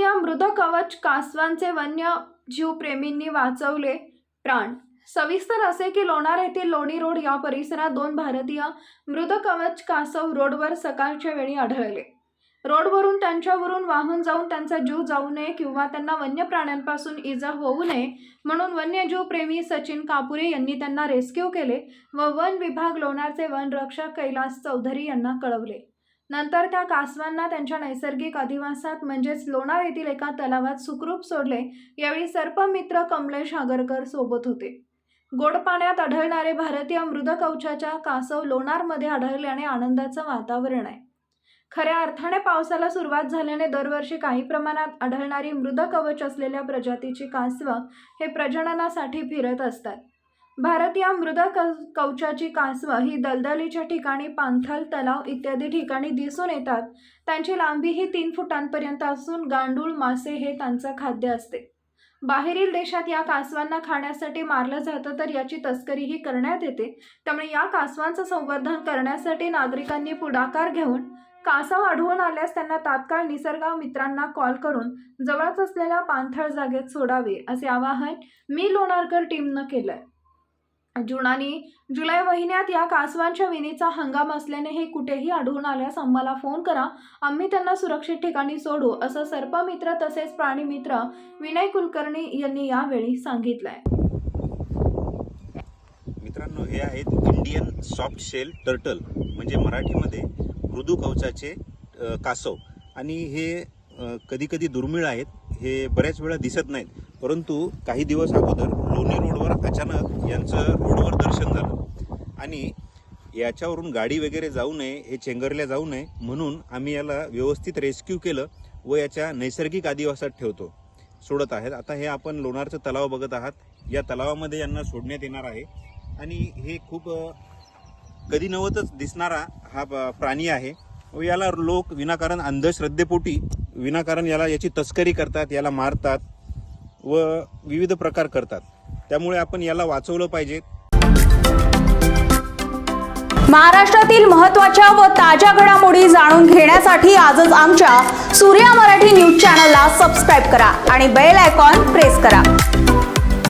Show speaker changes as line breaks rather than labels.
दोन भारतीय मृद कवच कासवांचे वन्य जीव प्रेमींनी वाचवले प्राण. सविस्तर असे की लोणार येथील लोणी रोड या परिसरात दोन भारतीय मृद कवच कासव रोडवर सकाळच्या वेळी आढळले. रोडवरून त्यांच्यावरून वाहून जाऊन त्यांचा जीव जाऊ नये किंवा त्यांना वन्य प्राण्यांपासून इजा होऊ नये म्हणून वन्यजीव प्रेमी सचिन कापुरे यांनी त्यांना रेस्क्यू केले व वन विभाग लोणारचे वनरक्षक कैलास चौधरी यांना कळवले. नंतर त्या कासवांना त्यांच्या नैसर्गिक अधिवासात म्हणजेच लोणार येथील एका तलावात सुखरूप सोडले. यावेळी सर्पमित्र कमलेश आगरकर सोबत होते. गोड पाण्यात आढळणारे भारतीय मृदकवचाच्या कासव लोणारमध्ये आढळल्याने आनंदाचं वातावरण आहे. खऱ्या अर्थाने पावसाला सुरुवात झाल्याने दरवर्षी काही प्रमाणात आढळणारी मृदकवच असलेल्या प्रजातीची कासवं हे प्रजननासाठी फिरत असतात. भारतीय मृद क कवचाची कासवं ही दलदलीच्या ठिकाणी पांथल तलाव इत्यादी ठिकाणी दिसून येतात. त्यांची लांबी ही तीन फुटांपर्यंत असून गांडूळ मासे हे त्यांचं खाद्य असते. बाहेरील देशात या कासवांना खाण्यासाठी मारलं जातं तर याची तस्करीही करण्यात येते. त्यामुळे या कासवांचं संवर्धन करण्यासाठी नागरिकांनी पुढाकार घेऊन कासव आढळून आल्यास त्यांना तात्काळ निसर्ग मित्रांना कॉल करून जवळच असलेल्या पाणथळ जागेत सोडावे असे आवाहन मी लोणारकर टीमनं केलंय. जून आणि जुलै महिन्यात या कासवांच्या विणीचा हंगाम असल्याने हे कुठेही आढळून आल्यास आम्हाला फोन करा. आम्ही त्यांना सुरक्षित ठिकाणी सोडू असं सर्पमित्र तसेच प्राणीमित्र विनय कुलकर्णी यांनी यावेळी सांगितलंय.
मित्रांनो हे आहेत इंडियन सॉफ्ट शेल टर्टल म्हणजे मराठीमध्ये मृदू कवचाचे कासव. आणि हे कधी कधी दुर्मिळ आहेत. हे बऱ्याच वेळा दिसत नाहीत. परंतु काही दिवस अगोदर लोणी रोडवर अचानक यांचं रोडवर दर्शन झालं. आणि याच्यावरून गाडी वगैरे जाऊ नये हे चेंगरल्या जाऊ नये म्हणून आम्ही याला व्यवस्थित रेस्क्यू केलं व याच्या नैसर्गिक आदिवासात ठेवतो. सोडत आहेत. आता हे आपण लोणारचं तलाव बघत आहात. या तलावामध्ये यांना सोडण्यात येणार आहे. आणि हे खूप कधी नवतच दिसणारा हा प्राणी आहे. व याला लोक विनाकारण अंधश्रद्धेपोटी विनाकारण याला याची तस्करी करतात याला मारतात व विविध प्रकार करतात. त्यामुळे आपण याला वाचवलं पाहिजे.
महाराष्ट्रातील महत्त्वाच्या व ताज्या घडामोडी जाणून घेण्यासाठी आजच आमच्या सूर्या मराठी न्यूज चॅनलला सबस्क्राईब करा आणि बेल आयकॉन प्रेस करा.